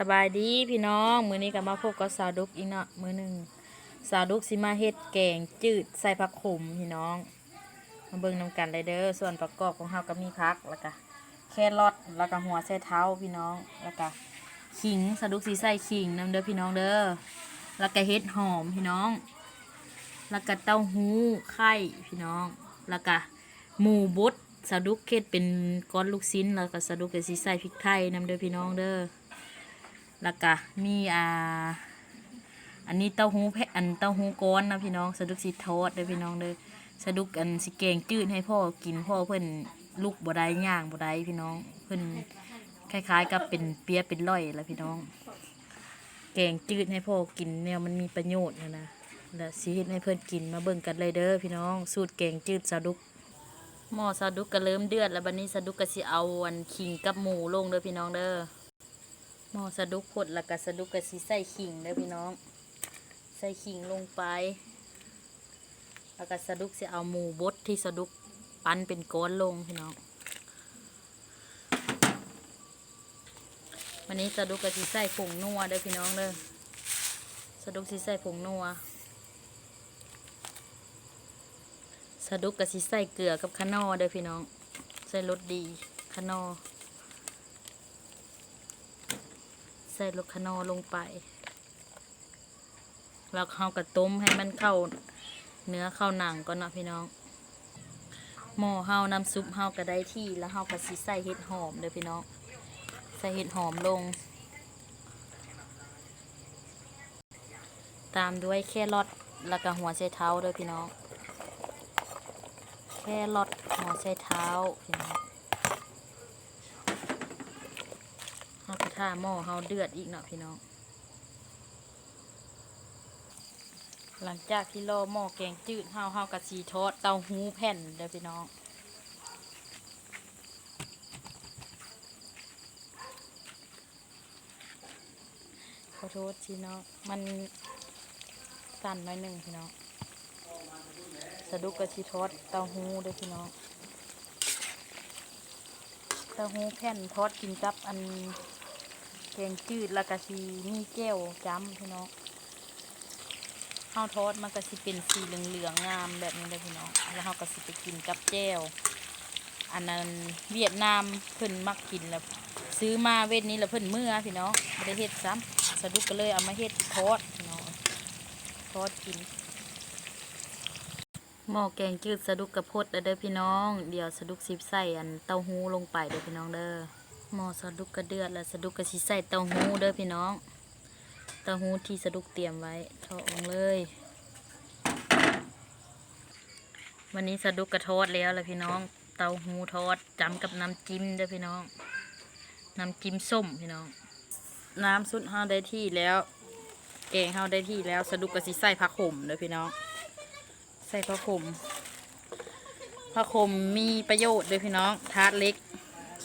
สบายดีพี่น้องมื้อนี้ก็มาพบกับสาวดุกอีกเนาะมื้อหนึ่งสาวดุกสิมาเฮ็ดแกงจืดใส่ผักขมพี่น้องมาเบิ่งนำกันเลยเด้อส่วนประกอบของเฮาก็มีผักแล้วก็แครอทแล้วก็หัวไชเท้าพี่น้องแล้วก็ขิงสาวดุกสิใส่ขิงนำเด้อพี่น้องเด้อแล้วก็เฮ็ดหอมพี่น้อง แล้วก็เต้าหู้ไข่พี่น้อง แล้วก็หมูบดสาวดุกเฮ็ดเป็นก้อนลูกชิ้นแล้วก็สาวดุกก็สิใส่พริกไทยนำเด้อพี่น้องเด้อ แล้วก็มีอ่า อันนี้เต้าหู้แพะอันเต้าหู้ก้อนนะพี่น้องสะดุกสิทอดเด้อพี่น้องเด้อสะดุกอันสิแกงจืดให้พ่อกินพ่อเพิ่อนลูกบ่ได้ย่างบ่ได้พี่น้องเพิ่อนคล้าย ๆ กับเป็นเปียเป็นร่อยละพี่น้อง แกงจืดให้พ่อกินเนี่ยมันมีประโยชน์นะนะแล้วสิเฮ็ดให้เพิ่อนกินมาเบิ่งกันเลยเด้อพี่น้อง สูตรแกงจืดสะดุกหม้อสะดุกก็เริ่มเดือดแล้วบัดนี้สะดุกก็สิเอาอันขิงกับหมูลงเด้อพี่น้องเด้อ หม้อสะดุกพดแล้วก็สะดุกกะสิใส่ขิงเด้อพี่น้อง ใส่ขิงลงไป แล้วก็สะดุกสิเอาหมูบดที่สะดุกปั้นเป็นก้อนลงพี่น้องวันนี้สะดุกกะสิใส่ผงนัวเด้อพี่น้องเด้อสะดุกสิใส่ผงนัวสะดุกกะสิใส่เกลือกับขนอเด้อพี่น้อง ใส่รสดีขนอ ใส่ลูกขนอลงไป แล้วเขากระต้มให้มันเข้าเนื้อเข้าหนังก่อนเนาะพี่น้อง หม้อเฮาน้ำซุปเฮาก็ได้ที่แล้วเฮาก็สิใส่เห็ดหอมเด้อพี่น้อง ใส่เห็ดหอมลง ตามด้วยแครอทแล้วก็หัวไชเท้าเด้อพี่น้อง แครอทหัวไชเท้าพี่น้อง เฮาหม้อเฮาเดือดอีกเนาะพี่น้อง หลังจากที่รอหม้อแกงจืดเฮาเฮากะสีทอดเต้าหู้แผ่นเด้อพี่น้องขอโทษพี่น้องมันสั่นหน่อยหนึ่งพี่น้องสะดุกกะสีทอดเต้าหู้เด้อพี่น้องเต้าหู้แผ่นทอดกินกับอัน กงจืดแล้วก็สีมีแก้วจ้ำพี่น้องข้าวทอดมันก็สิเป็นสีเหลืองๆงามแบบนี้เลยพี่น้อง แล้วเราก็สิไปกินกับแก้ว อันนั้นเวียดนามเพิ่นมักกินแล้วซื้อมาเวทนี้แล้วเพิ่นเมื่อพี่น้องไม่ได้เฮ็ดซ้ำสะดุกก็เลยเอามาเฮ็ดทอดพี่น้องทอดกินหม้อแกงจืดสะดุกกระพดเด้อพี่น้อง เดี๋ยวสะดุกสิใส่อันเต้าหู้ลงไปเด้อพี่น้องเด้อ หม้อสะดุกกระเดือดแล้วสะดุกกระสิใส่เต้าหู้เด้อพี่น้อง เต้าหู้ที่สะดุกเตรียมไว้ทอดลงเลย วันนี้สะดุกกระทอดแล้วละพี่น้อง เต้าหู้ทอดจำกับน้ำจิ้มเด้อพี่น้อง น้ำจิ้มส้มพี่น้อง น้ำซุปเฮาได้ที่แล้วแกงเฮาได้ที่แล้วสะดุกกระสิใส่ผักขมเด้อพี่น้อง ใส่ผ้าคลุมผ้าคลุมมีประโยชน์เลยพี่น้องทาดเล็ก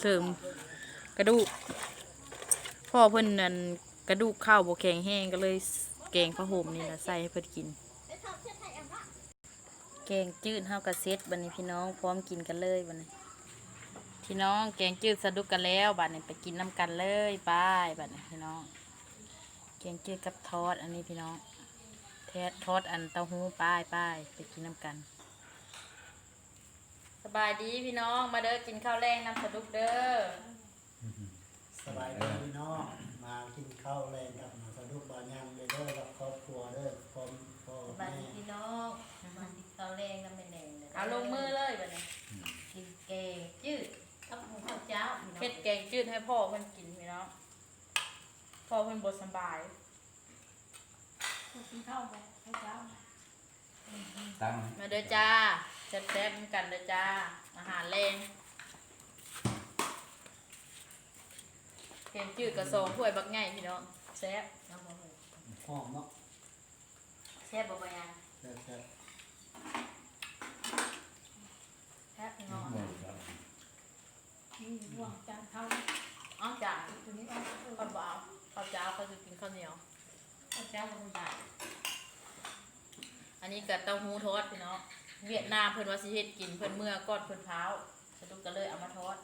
เสริม กระดูกพ่อเพิ่นนั่นกระดูกข้าวบกแข็งแห้งก็เลยแกงผ้าห่มนี่แหละใส่ให้เพิ่นกิน แกงจืดเฮาวกระเซ็ตบัดนี้พี่น้องพร้อมกินกันเลยบัดนี้พี่น้องแกงจืดสะดุกกันแล้วบัดนี้ไปกินน้ำกันเลยไปบัดนี้พี่น้อง แกงจืดกับทอดอันนี้พี่น้องแทดทอดอันเต้าหู้ป้ายป้ายไปกินน้ำกัน สบายดีพี่น้องมาเด้อกินข้าวแรงน้ำสะดุกเด้อ บายดีพี่น้องมากินข้าวแรงกับหมาสะดุกบานยามเลยเด้อกับครอบครัวเด้อพร้อมพ่อสบายแม่ดีพี่น้องมันติดเตาแรงน้ำแดงเลยเอาลงมือเลยบัดนี้กินแกงจืดกับหมูข้าวเจ้าพี่น้องเฮ็ดแกงจืดให้พ่อเพิ่นกินพี่น้องพ่อเพิ่นบ่สำบาย กินข้าวไปข้าวเจ้าตั้งมาเด้อจ้าแซ่บๆเหมือนกันเด้อจ้าอาหารแรง แกงจืดกับสองถ้วยบักใหญ่พี่น้องแซ่บน้ำมันเลยหอมเนาะแซ่บบ่ไปยังแซ่บแซ่บพี่น้องหมดแล้วนี่ห่วงจานข้าวอ้าวจ้าตัวนี้เอาข้าวเปล่าข้าวเจ้าเขาจะกินข้าวเหนียวข้าวเจ้ามันใหญ่อันนี้กับเต้าหู้ทอดพี่น้องเวียดนามเพิ่นว่าสิเฮ็ดกินเพิ่นเมื่อก่อนเพิ่นเท้าสะดุกก็เลยเอามาทอด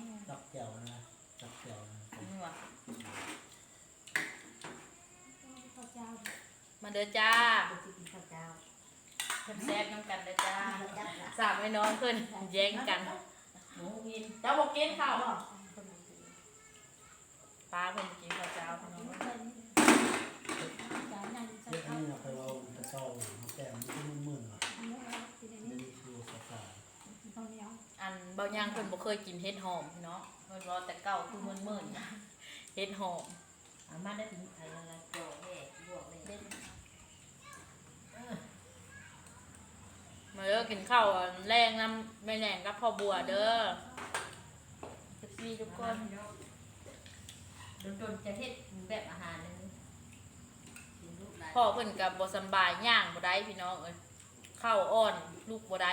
ยอมนะๆกับแก้วนะจับแก้วนะนี่ว่ะข้าวเจ้ามาเด้อจ้าเป็นที่กินข้าวเจ้าแซ่บๆน้ำกันเด้อจ้าจับละสามไอ้น้องเพิ่นแย่งกันหมูกินเจ้าบอกกินข้าวข้าวปลาเพิ่นกินข้าวเจ้าพี่น้องเรียกอันนี้เราไปเอากระเช้ามาแก้มที่มันมึนๆว่ะไม่ได้ดูสภาพ อันเบางอย่างเพิ่นบ่เคยกินเห็ดหอมพี่น้องเพิ่นว่าแต่เก่าคือมึนๆนะเห็ดหอมอามาได้ถึงอะไรอะไรโจแม่บวกเลยมาเด้อกินข้าวอันแรงน้ำแม่แหน่งกับพ่อบัวเด้อเอฟซีทุกคนโดนโดนจะเฮ็ดแบบอาหารนึงกินลูกหลานพ่อเพิ่นก็บ่สำบายย่างบ่ได้พี่น้องเอ้ยข้าวอ่อนลูกบ่ได้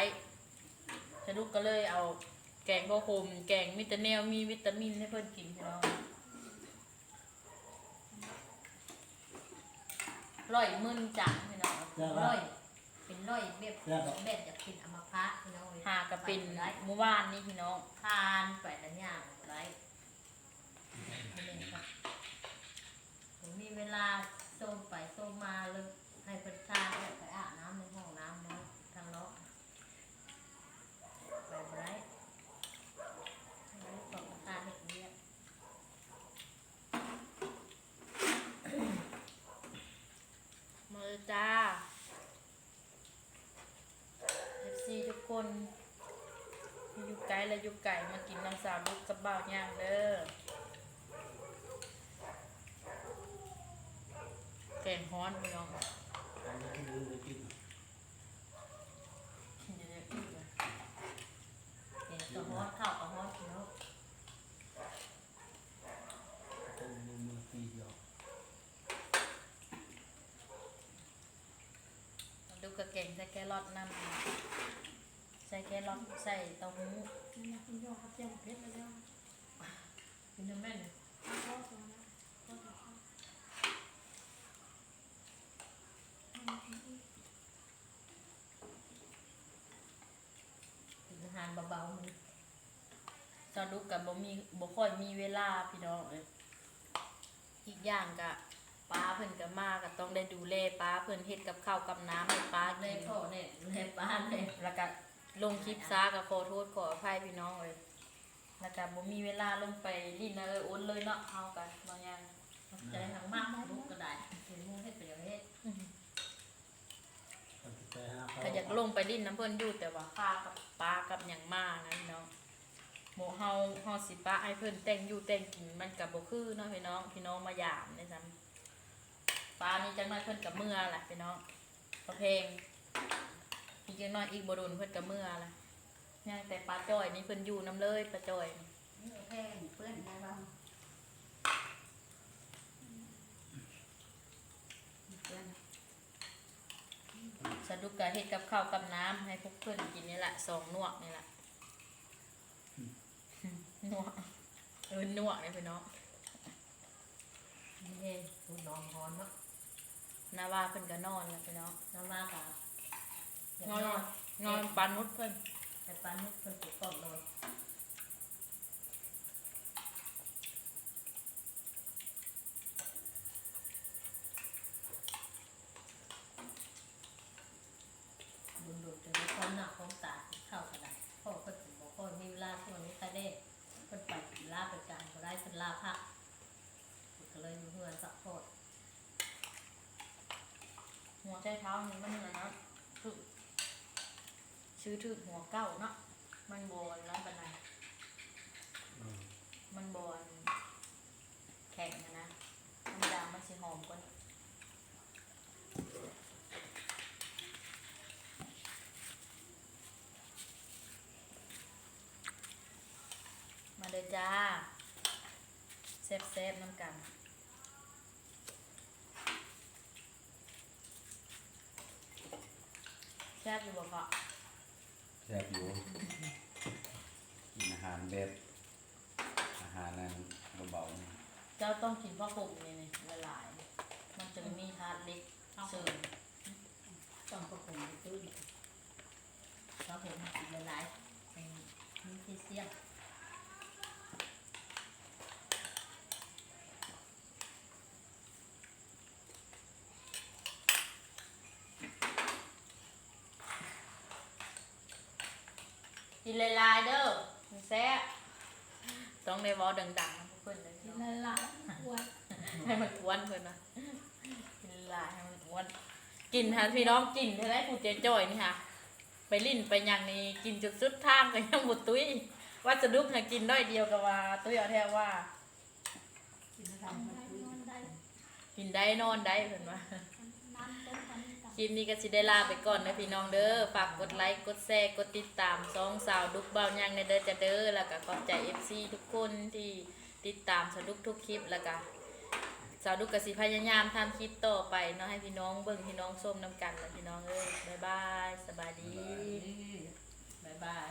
แต่ลูกก็เลยเอาแกงพ่อคมแกงมิตาแนวมีวิตามินให้เพิ่นกินพี่น้องร่อยมึนจังพี่น้องร้อยเป็นร้อยแบบแบบจะกินอมภะพี่น้องหากระปินไรเมื่อวานนี้พี่น้องทานไปแต่ย่างไรผมมีเวลาโซมไปโซมมาเลยให้เพิ่นทานแล้วไปอาบน้ำในห้องน้ำเนาะทางเนาะไปไรให้ลูกของทานเห็ดเนี้ย มาเลยจ้า FC ทุก คนที่อยู่ไกลและอยู่ไกลมากินน้ำสาวลูกกับบ่าวย่างเด้อแกงฮ้อนพี่น้องอันนี้กินดูเลยกินกินเยอะๆอีกเลยเห็นกระฮอดข้าวกระฮอดเนาะต้มมือมือปีเดียวมาดูกระเก่งใส่แครอทน้ำ ใส่แครอทใส่เต้าหู้เป็นน้ำแม่นกินอาหารเบาๆมันตอนลูกกับบ่มีบ่ค่อยมีเวลาพี่น้องเอ้ยอีกอย่างกะป้าเพิ่นก็มาก็ต้องได้ดูแลป้าเพิ่นเฮ็ดกับข้าวกับน้ำให้ป้าในกินพ่อเนี่ยในบ้านเนี่ยแล้วก็ ลงคลิปซาก็ขอโทษขออภัยพี่น้องเลยแล้วก็บ่มีเวลาลงไปลิ้นเออโอนเลยเนาะเฮากันบางอย่างใจทางมากลูกก็ได้เห็นมูให้เปรียวเฮ็ดก็จะไปหาเขาก็อยากลงไปลิ้นน้ำเพิ่นอยู่แต่ว่าค่ากับปลากับหยังมานะพี่น้องหมู่เฮาเฮาสิปะให้เพิ่นแต่งอยู่แต่งกินมันก็บ่คือเนาะพี่น้องพี่น้องมายามได้ซ้ำปลานี่จังน้อยเพิ่นก็เมื่อแหละพี่น้องประเพง อีกจังน้อยอีกบ่โดนเพิ่นก็เมื่อละยังแต่ปลาจ้อยนี่เพิ่นอยู่นํเลยปลาจ้อยนี่แค่เพื่อนได้บ้างเพื่อนสนุกกับเฮ็ดกับข้าวกับน้ำให้พวกเพื่อนกินนี่แหละสองนวกนี่แหละนวกเออนวกเลยพี่น้องนี่เองคุณนอนนอนเนาะนาว่าเพิ่นก็นอนแล้วพี่น้องน้ำมากอะ นอนนอนปานนุดเพิ่นแต่ปานนี้คนปลุกกล่อมเลยบุญดุจนความหนักความตาเข้ากระดาษพ่อก็ถึงบอกพ่อมีเวลาช่วงนี้ใครได้คนไปลาไปการก็ได้คนลาพักก็เลยอยู่เพื่อนสักโคตรหัวใจเท้านี่มันน่ะนะถึก ชื่อถึกหัวเก้าเนาะมันบอนแล้วปานใดอืมมันบอนแข็งนะนะธรรมดามันสิหอมกว่านี้มาเลยจ้าเซฟเซฟๆน้ำกันแซ่บอยู่บ่พอ แซ่บอยู่กินอาหารแบบอาหารนั้นเบาๆนี่เจ้าต้องกินพ่อผมนี่นี่ละลาย มันจะมีทานเล็กเสริมต้องประคองตื้นเพราะผมกินหลายๆเป็นมีที่เสี่ยง กินหลายๆเด้อมันแซ่บต้องได้เว้าดังๆนะเพื่อนเลยกินละลายอ้วนให้มันอ้วนเพื่อนนะกินหลายให้มันอ้วนกินฮะพี่น้องกินเท่าไรกูเจ๊จ่อยนี่ค่ะ ไปลิ้นไปหยังนี่กินจุดสุดทางก็ยังหมดตุ้ยว่าจะดุกนะกินด้อยเดียวกับว่า ตุ้ยเอาแท้ว่า กินได้นอนได้กินได้นอนได้เพื่อนว่าน้ำต้มกันกับ คลิปนี้ก็สิได้ลาไปก่อนนะพี่น้องเด้อ ฝากกดไลค์ กดแชร์ กดติดตามสองสาวดุกเบายังในเด้อจะเด้อ แล้วก็ขอบใจ FC ทุกคนที่ติดตามสาวดุกทุกคลิปแล้วก็สาวดุกก็สิพยายามทำคลิปต่อไปเนาะให้พี่น้องเบิ่งพี่น้องส้มน้ำกันแล้วพี่น้องเอ้ยบ๊ายบาย สบายดี บ๊ายบาย